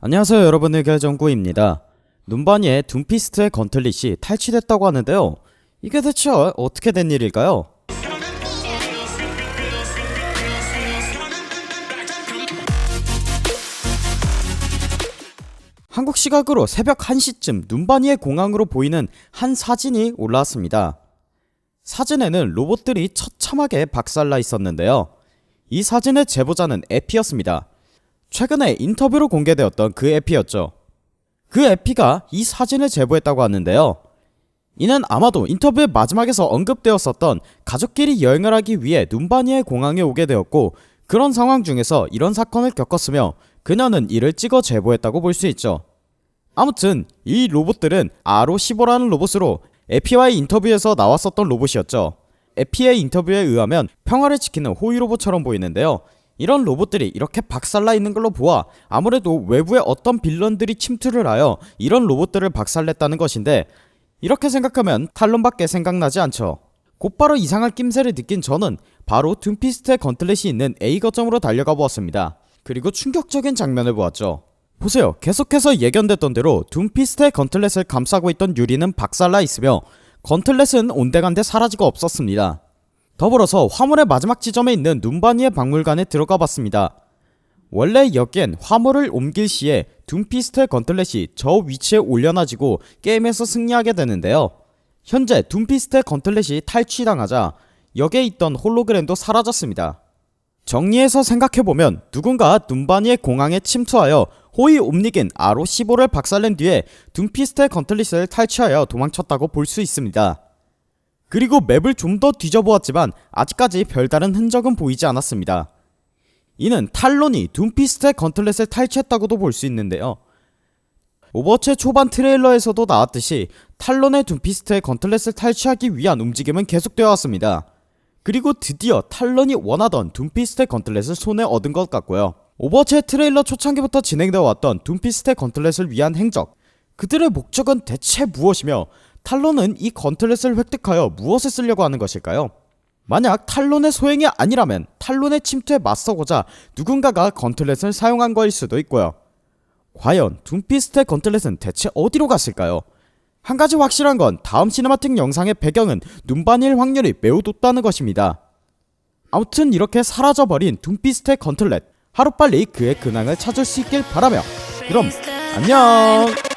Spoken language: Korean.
안녕하세요 여러분의 결정구입니다. 눈바니의 둠피스트의 건틀릿이 탈취됐다고 하는데요. 이게 대체 어떻게 된 일일까요? 한국 시각으로 새벽 1시쯤 눈바니의 공항으로 보이는 한 사진이 올라왔습니다. 사진에는 로봇들이 처참하게 박살나 있었는데요. 이 사진의 제보자는 에피였습니다. 최근에 인터뷰로 공개되었던 그 에피였죠. 그 에피가 이 사진을 제보했다고 하는데요. 이는 아마도 인터뷰의 마지막에서 언급되었었던 가족끼리 여행을 하기 위해 눈바니의 공항에 오게 되었고 그런 상황 중에서 이런 사건을 겪었으며 그녀는 이를 찍어 제보했다고 볼 수 있죠. 아무튼 이 로봇들은 아로15라는 로봇으로 에피와의 인터뷰에서 나왔었던 로봇이었죠. 에피의 인터뷰에 의하면 평화를 지키는 호위 로봇처럼 보이는데요. 이런 로봇들이 이렇게 박살나 있는 걸로 보아 아무래도 외부의 어떤 빌런들이 침투를 하여 이런 로봇들을 박살냈다는 것인데 이렇게 생각하면 탈론밖에 생각나지 않죠. 곧바로 이상한 낌새를 느낀 저는 바로 둠피스트의 건틀렛이 있는 A 거점으로 달려가 보았습니다. 그리고 충격적인 장면을 보았죠. 보세요. 계속해서 예견됐던 대로 둠피스트의 건틀렛을 감싸고 있던 유리는 박살나 있으며 건틀렛은 온데간데 사라지고 없었습니다. 더불어서 화물의 마지막 지점에 있는 눈바니의 박물관에 들어가 봤습니다. 원래 여기엔 화물을 옮길 시에 둠피스트의 건틀렛이 저 위치에 올려놔지고 게임에서 승리하게 되는데요. 현재 둠피스트의 건틀렛이 탈취당하자 여기에 있던 홀로그램도 사라졌습니다. 정리해서 생각해보면 누군가 눈바니의 공항에 침투하여 호위 옴닉인 아로 15를 박살낸 뒤에 둠피스트의 건틀릿을 탈취하여 도망쳤다고 볼 수 있습니다. 그리고 맵을 좀 더 뒤져보았지만 아직까지 별다른 흔적은 보이지 않았습니다. 이는 탈론이 둠피스트의 건틀렛을 탈취했다고도 볼 수 있는데요. 오버워치 초반 트레일러에서도 나왔듯이 탈론의 둠피스트의 건틀렛을 탈취하기 위한 움직임은 계속되어 왔습니다. 그리고 드디어 탈론이 원하던 둠피스트의 건틀렛을 손에 얻은 것 같고요. 오버워치의 트레일러 초창기부터 진행되어 왔던 둠피스트의 건틀렛을 위한 행적 그들의 목적은 대체 무엇이며 탈론은 이 건틀렛을 획득하여 무엇에 쓰려고 하는 것일까요? 만약 탈론의 소행이 아니라면 탈론의 침투에 맞서고자 누군가가 건틀렛을 사용한 거일 수도 있고요. 과연 둠피스트의 건틀렛은 대체 어디로 갔을까요? 한 가지 확실한 건 다음 시네마틱 영상의 배경은 눈반일 확률이 매우 높다는 것입니다. 아무튼 이렇게 사라져버린 둠피스트의 건틀렛 하루빨리 그의 근황을 찾을 수 있길 바라며 그럼 안녕